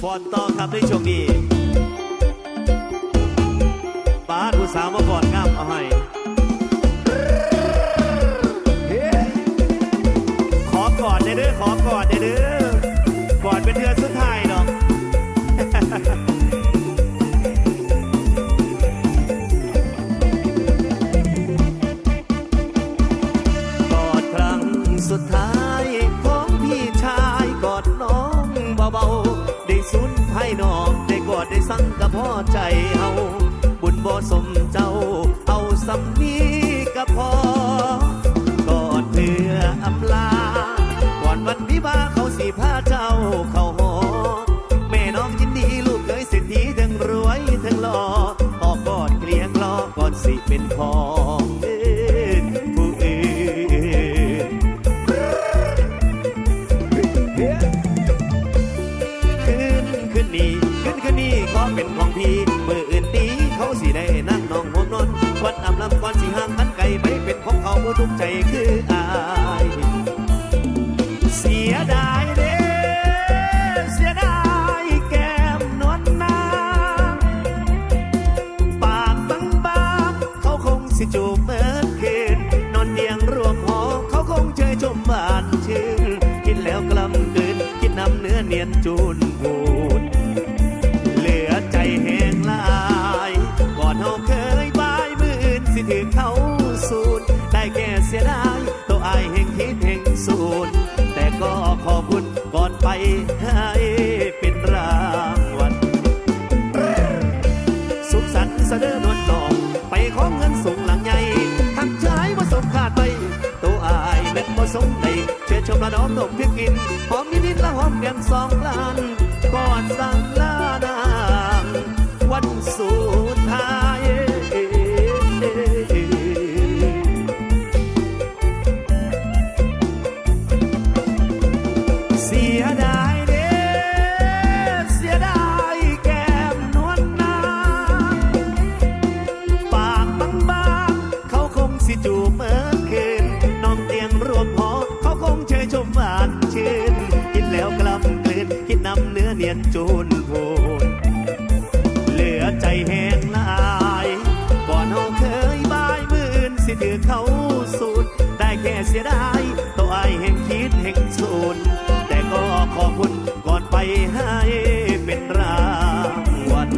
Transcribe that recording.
ฟอนต่อครับในช่วงนี้ป้าผู้สาวมาฟอนงามเอาให้เฮ้ขอกอดได้เด้อขอกอดได้เด้อกอดเป็นเทือสุดท้ายดอกกอดครั้งสุดท้าย ได้กอดได้สั่งกับพ่อใจเฮาบุญบ่สมเจ้า เอาสำนีกับพ่อ นี้ขอเป็นของพี่มืออื่นดีเขาสิได้นั่งนองหัวนอนวัดอำลำก่อนสิห่างกันไกลไปเป็นของเขาผู้ทุกข์ใจคืออายเสียดายเด้เสียดายแก้มนวลนางปากบางบางๆเขาคงสิจูบเมื่อคืนนอนเตียงรวมหอเขาคงเชยชมบานชื่นกินแล้วกลำกลืนกินน้ำเนื้อเนียนจูนพู คิดแห่งสูดแต่ก็ขอบคุณก่อนไปให้เป็นรางวัลสุขสันต์เสดอนวลนอง ไปของเงินสูงหลังใหญ่ทักชายว่าสมขาดไปตัวอายเป็นบ่สมในเชื่อชมละน้อมนมเพียงกินหอมนิดๆละหอมเพียงสองล้านก่อนสั่ง จูนโวนเหลือใจแห้งละายก่อนเฮาเคยบายมื่นสิถือเขาสุดได้แค่เสียดายตัวไอแห่งคิดแห่งสุนแต่ก็ขอบคุณก่อนไปให้เป็นรางวัล